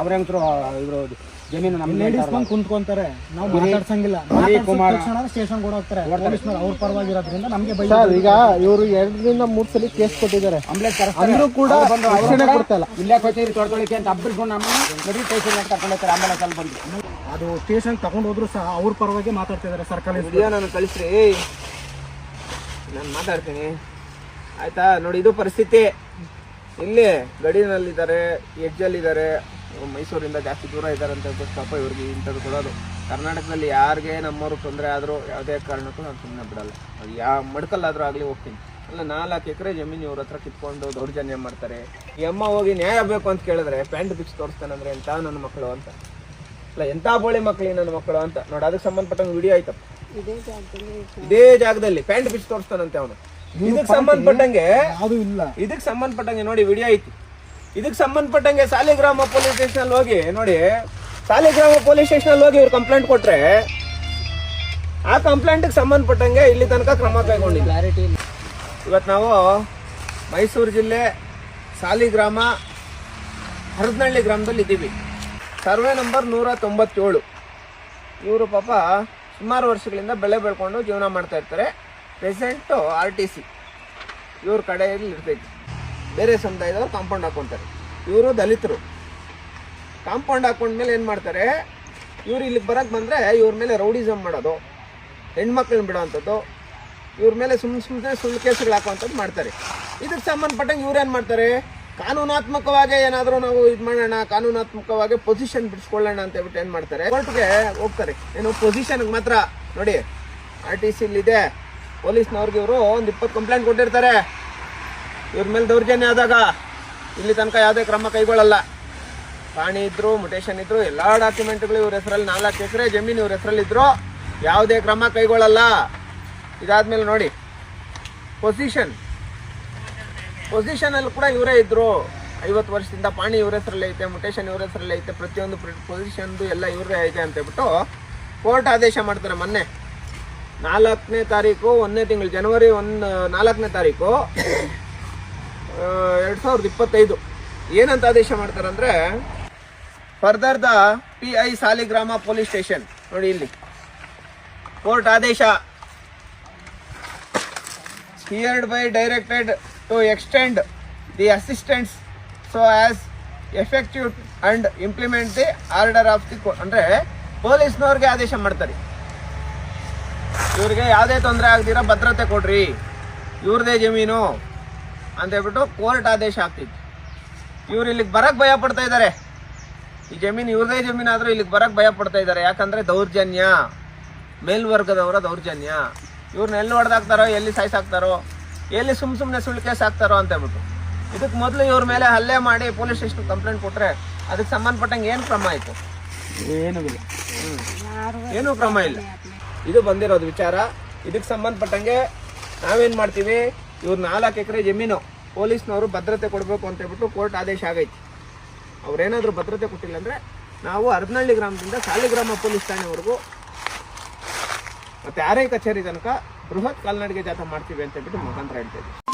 ಅವ್ರ ಇವರು ಜಮೀನು ನಮ್ಮ ಲೇಡೀಸ್ ಬಂದು ಕುಂತ್ಕೊಂತಾರೆ. ನಾವು ಮಾತಾಡ್ಸಂಗಿಲ್ಲ. ಕುಮಾರ. ಸ್ಟೇಷನ್ ಕೂಡ ಹೋಗ್ತಾರೆ. ಪೊಲೀಸ್ನವ್ರು ಅವ್ರ ಪರವಾಗಿರೋದ್ರಿಂದ ನಮಗೆ ಬೈ ಸರ್ ಈಗ ಇವರು ಎರಡರಿಂದ ಮೂರು ಸಲ ಕೇಸ್ ಕೊಟ್ಟಿದ್ದಾರೆ. ಅಂಬ್ಲೆನ್ಸ್ ಅಂದ್ರೂ ಕೂಡ ರಕ್ಷಣೆ ಕೊಡ್ತಾ ಇಲ್ಲ. ಇಲ್ಲೇ ಹೋಗ್ತೀರಿ ತೊಳ್ಕೊಳಿಕ್ಕೆ ಅಂತ ಅಬ್ಬರ್ಕೊಂಡು ನಮ್ಮ ನಡಿ ಸ್ಟೇಷನ್ ಕರ್ಕೊಂಡು ಹೋಗ್ತಾರೆ ಆಂಬುಲೆನ್ಸ್ ಅಲ್ಲಿ ಬಂದು. ಅದು ಸ್ಟೇಷನ್ ತಗೊಂಡು ಹೋದ್ರು ಸಹ ಅವ್ರ ಪರವಾಗಿ ಮಾತಾಡ್ತಿದ್ದಾರೆ ಸರ್ಕಾರಿ ವಿಡಿಯೋ ನಾನು ಕಳಿಸ್ರಿ? ನಾನು ಮಾತಾಡ್ತೀನಿ. ಆಯ್ತಾ? ನೋಡಿ ಇದು ಪರಿಸ್ಥಿತಿ. ಇಲ್ಲಿ ಗಡಿನಲ್ಲಿದ್ದಾರೆ ಎಡ್ಜಲ್ಲಿದ್ದಾರೆ ಮೈಸೂರಿಂದ ಜಾಸ್ತಿ ದೂರ ಇದ್ದಾರೆ ಅಂತ ಹೇಳ್ಬಿಟ್ಟು ಪಾಪ ಇವ್ರಿಗೆ ಇಂಥದ್ದು ಕೊಡೋದು. ಕರ್ನಾಟಕದಲ್ಲಿ ಯಾರಿಗೆ ನಮ್ಮವ್ರು ತೊಂದರೆ ಆದರೂ ಯಾವುದೇ ಕಾರಣಕ್ಕೂ ನಾನು ಸುಮ್ಮನೆ ಬಿಡಲ್ಲ. ಅದು ಯಾವ ಮಡ್ಕಲ್ಲಾದರೂ ಆಗಲಿ ಹೋಗ್ತೀನಿ. ಅಲ್ಲ ನಾಲ್ಕು ಎಕರೆ ಜಮೀನು ಇವ್ರ ಹತ್ರ ಕಿತ್ಕೊಂಡು ದೌರ್ಜನ್ಯ ಮಾಡ್ತಾರೆ. ಈ ಅಮ್ಮ ಹೋಗಿ ನ್ಯಾಯ ಬೇಕು ಅಂತ ಕೇಳಿದ್ರೆ ಪ್ಯಾಂಟ್ ಬಿಚ್ಚಿ ತೋರಿಸ್ತಾನಂದ್ರೆ ಎಂಥ ನನ್ನ ಮಕ್ಕಳು ಅಂತ. ಅಲ್ಲ ಎಂಥ ಬೋಳಿ ಮಕ್ಕಳಿ ನನ್ನ ಮಕ್ಕಳು ಅಂತ. ನೋಡಿ ಅದಕ್ಕೆ ಸಂಬಂಧಪಟ್ಟಂಗೆ ವಿಡಿಯೋ ಆಯ್ತಪ್ಪ. ಇದೇ ಜಾಗದಲ್ಲಿ ಪ್ಯಾಂಟ್ ಬಿಚ್ಚಿ ತೋರಿಸ್ತಾನಂತೆ ಅವನು. ಇದಕ್ಕೆ ಸಂಬಂಧಪಟ್ಟಂಗೆ ಇಲ್ಲ. ಇದಕ್ಕೆ ಸಂಬಂಧಪಟ್ಟಂಗೆ ನೋಡಿ ವಿಡಿಯೋ ಐತಿ ಇದಕ್ಕೆ ಸಂಬಂಧಪಟ್ಟಂಗೆ ಸಾಲಿಗ್ರಾಮ ಪೊಲೀಸ್ ಸ್ಟೇಷನ್ ಅಲ್ಲಿ ಹೋಗಿ, ನೋಡಿ, ಸಾಲಿಗ್ರಾಮ ಪೊಲೀಸ್ ಸ್ಟೇಷನ್ ಅಲ್ಲಿ ಹೋಗಿ ಇವ್ರು ಕಂಪ್ಲೇಂಟ್ ಕೊಟ್ರೆ, ಆ ಕಂಪ್ಲೇಂಟ್ ಸಂಬಂಧಪಟ್ಟಂಗೆ ಇಲ್ಲಿ ತನಕ ಕ್ರಮ ಕೈಗೊಂಡಿದ್ದಾರೆ ಇವತ್ತು ನಾವು ಮೈಸೂರು ಜಿಲ್ಲೆ ಸಾಲಿಗ್ರಾಮ ಹರದನಹಳ್ಳಿ ಗ್ರಾಮದಲ್ಲಿ ಇದ್ದೀವಿ. ಸರ್ವೆ ನಂಬರ್ ನೂರ ತೊಂಬತ್ತೇಳು. ಇವರು ಪಾಪ ಸುಮಾರು ವರ್ಷಗಳಿಂದ ಬೆಳೆ ಬೆಳ್ಕೊಂಡು ಜೀವನ ಮಾಡ್ತಾ ಇರ್ತಾರೆ. ಪ್ರೆಸೆಂಟು ಆರ್ ಟಿ ಸಿ ಇವ್ರ ಕಡೆಯಲ್ಲಿ ಇರ್ತೈತಿ ಬೇರೆ ಸಮುದಾಯದವರು ಕಾಂಪೌಂಡ್ ಹಾಕೊತಾರೆ. ಇವರು ದಲಿತರು. ಕಾಂಪೌಂಡ್ ಹಾಕೊಂಡ್ಮೇಲೆ ಏನು ಮಾಡ್ತಾರೆ? ಇವ್ರು ಇಲ್ಲಿಗೆ ಬರಕ್ಕೆ ಬಂದರೆ ಇವ್ರ ಮೇಲೆ ರೌಡಿಸಮ್ ಮಾಡೋದು ಹೆಣ್ಮಕ್ಳನ್ನ ಬಿಡೋವಂಥದ್ದು ಇವ್ರ ಮೇಲೆ ಸುಮ್ಮನೆ ಸುಮ್ಮನೆ ಸುಳ್ಳು ಕೇಸುಗಳು ಹಾಕುವಂಥದ್ದು ಮಾಡ್ತಾರೆ. ಇದಕ್ಕೆ ಸಂಬಂಧಪಟ್ಟಂಗೆ ಇವ್ರೇನು ಮಾಡ್ತಾರೆ? ಕಾನೂನಾತ್ಮಕವಾಗಿ ಏನಾದರೂ ನಾವು ಇದು ಮಾಡೋಣ, ಕಾನೂನಾತ್ಮಕವಾಗಿ ಪೊಸಿಷನ್ ಬಿಡಿಸ್ಕೊಳ್ಳೋಣ ಅಂತ ಹೇಳ್ಬಿಟ್ಟು ಏನು ಮಾಡ್ತಾರೆ? ಕೋರ್ಟ್ಗೆ ಹೋಗ್ತಾರೆ. ಏನು ಪೊಸಿಷನ್ಗೆ ಮಾತ್ರ. ನೋಡಿ ಆರ್ ಟಿ ಇದೆ ಪೊಲೀಸ್ನವ್ರಿಗೆ ಇವರು ಒಂದು ಇಪ್ಪತ್ತು ಕಂಪ್ಲೇಂಟ್ ಕೊಟ್ಟಿರ್ತಾರೆ. ಇವ್ರ ಮೇಲೆ ದೌರ್ಜನ್ಯ ಆದಾಗ ಇಲ್ಲಿ ತನಕ ಯಾವುದೇ ಕ್ರಮ ಕೈಗೊಳ್ಳಲ್ಲ. ಪಾಣಿ ಇದ್ರು ಮುಟೇಶನ್ ಇದ್ರು, ಎಲ್ಲ ಡಾಕ್ಯುಮೆಂಟ್ಗಳು ಇವ್ರ ಹೆಸರಲ್ಲಿ ನಾಲ್ಕು ಎಕರೆ ಜಮೀನು ಇವ್ರ ಹೆಸರಲ್ಲಿ ಇದ್ರು, ಯಾವುದೇ ಕ್ರಮ ಕೈಗೊಳ್ಳಲ್ಲ. ಇದಾದ್ಮೇಲೆ ನೋಡಿ ಪೊಸಿಷನ್ ಪೊಸಿಷನ್ ಅಲ್ಲಿ ಕೂಡ ಇವರೇ ಇದ್ರು. ಐವತ್ತು ವರ್ಷದಿಂದ ಪಾಣಿ ಇವ್ರ ಹೆಸರಲ್ಲಿ ಐತೆ ಮುಟೇಶನ್ ಇವ್ರ ಹೆಸರಲ್ಲಿ ಐತೆ, ಪ್ರತಿಯೊಂದು ಪೊಸಿಷನ್ದು ಎಲ್ಲ ಇವರೇ ಐತೆ ಅಂತ ಹೇಳ್ಬಿಟ್ಟು ಕೋರ್ಟ್ ಆದೇಶ ಮಾಡ್ತಾರೆ ಮೊನ್ನೆ. ನಾಲ್ಕನೇ ತಾರೀಕು, ಒಂದನೇ ತಿಂಗಳು, ಜನವರಿ ಒಂದು ನಾಲ್ಕನೇ ತಾರೀಕು. ಎರಡು ಸಾವಿರದ ಇಪ್ಪತ್ತೈದು. ಏನಂತ ಆದೇಶ ಮಾಡ್ತಾರಂದ್ರೆ further the P I Saligrama police station. ನೋಡಿ ಇಲ್ಲಿ. ಕೋರ್ಟ್ ಆದೇಶ. Heard by directed to extend the assistants so as effective and implement the order of the court ಅಂದರೆ ಪೊಲೀಸ್ನವ್ರಿಗೆ ಆದೇಶ ಮಾಡ್ತಾರೆ. ಇವ್ರಿಗೆ ಯಾವುದೇ ತೊಂದರೆ ಆಗದಿರೋ ಭದ್ರತೆ ಕೊಡ್ರಿ. ಇವ್ರದೇ ಜಮೀನು. ಅಂತ ಹೇಳ್ಬಿಟ್ಟು ಕೋರ್ಟ್ ಆದೇಶ ಆಗ್ತಿತ್ತು ಇವ್ರು ಇಲ್ಲಿಗೆ ಬರಕ್ ಭಯ ಪಡ್ತಾ ಇದ್ದಾರೆ ಈ ಜಮೀನು ಇವ್ರದೇ ಜಮೀನು ಆದ್ರೂ ಇಲ್ಲಿಗೆ ಬರಕ್ ಭಯ ಪಡ್ತಾ ಇದ್ದಾರೆ ಯಾಕಂದ್ರೆ ದೌರ್ಜನ್ಯ. ಮೇಲ್ವರ್ಗದವರ ದೌರ್ಜನ್ಯ. ಇವ್ರನ್ನ ಎಲ್ಲಿ ಹೊಡೆದಾಕ್ತಾರೋ ಎಲ್ಲಿ ಸಾಯಿಸಾಕ್ತಾರೋ ಎಲ್ಲಿ ಸುಮ್ ಸುಮ್ಮನೆ ಸುಳ್ಳು ಕೇಸ್ ಹಾಕ್ತಾರೋ ಅಂತ ಹೇಳ್ಬಿಟ್ಟು. ಇದಕ್ಕೆ ಮೊದಲು ಇವ್ರ ಮೇಲೆ ಹಲ್ಲೆ ಮಾಡಿ ಪೊಲೀಸ್ ಸ್ಟೇಷನ್ ಕಂಪ್ಲೇಂಟ್ ಕೊಟ್ರೆ ಅದಕ್ಕೆ ಸಂಬಂಧಪಟ್ಟಂಗೆ ಏನು ಕ್ರಮ ಆಯಿತು? ಏನೂ ಇಲ್ಲ. ಏನೂ ಕ್ರಮ ಇಲ್ಲ. ಇದು ಬಂದಿರೋದು ವಿಚಾರ. ಇದಕ್ಕೆ ಸಂಬಂಧಪಟ್ಟಂಗೆ ನಾವೇನು ಮಾಡ್ತೀವಿ? ಇವ್ರ ನಾಲ್ಕು ಎಕರೆ ಜಮೀನು ಪೊಲೀಸ್ನವರು ಭದ್ರತೆ ಕೊಡಬೇಕು ಅಂತ ಹೇಳ್ಬಿಟ್ಟು ಕೋರ್ಟ್ ಆದೇಶ ಆಗೈತಿ. ಅವ್ರೇನಾದರೂ ಭದ್ರತೆ ಕೊಟ್ಟಿಲ್ಲ ಅಂದರೆ ನಾವು ಹರದನಹಳ್ಳಿ ಗ್ರಾಮದಿಂದ ಸಾಲಿಗ್ರಾಮ ಪೊಲೀಸ್ ಠಾಣೆವರೆಗೂ ಮತ್ತು ಆರೈ ಕಚೇರಿ ತನಕ ಬೃಹತ್ ಕಾಲ್ನಡಿಗೆ ಜಾಥಾ ಮಾಡ್ತೀವಿ ಅಂತ ಹೇಳ್ಬಿಟ್ಟು ಮುಖಾಂತರ ಹೇಳ್ತಾ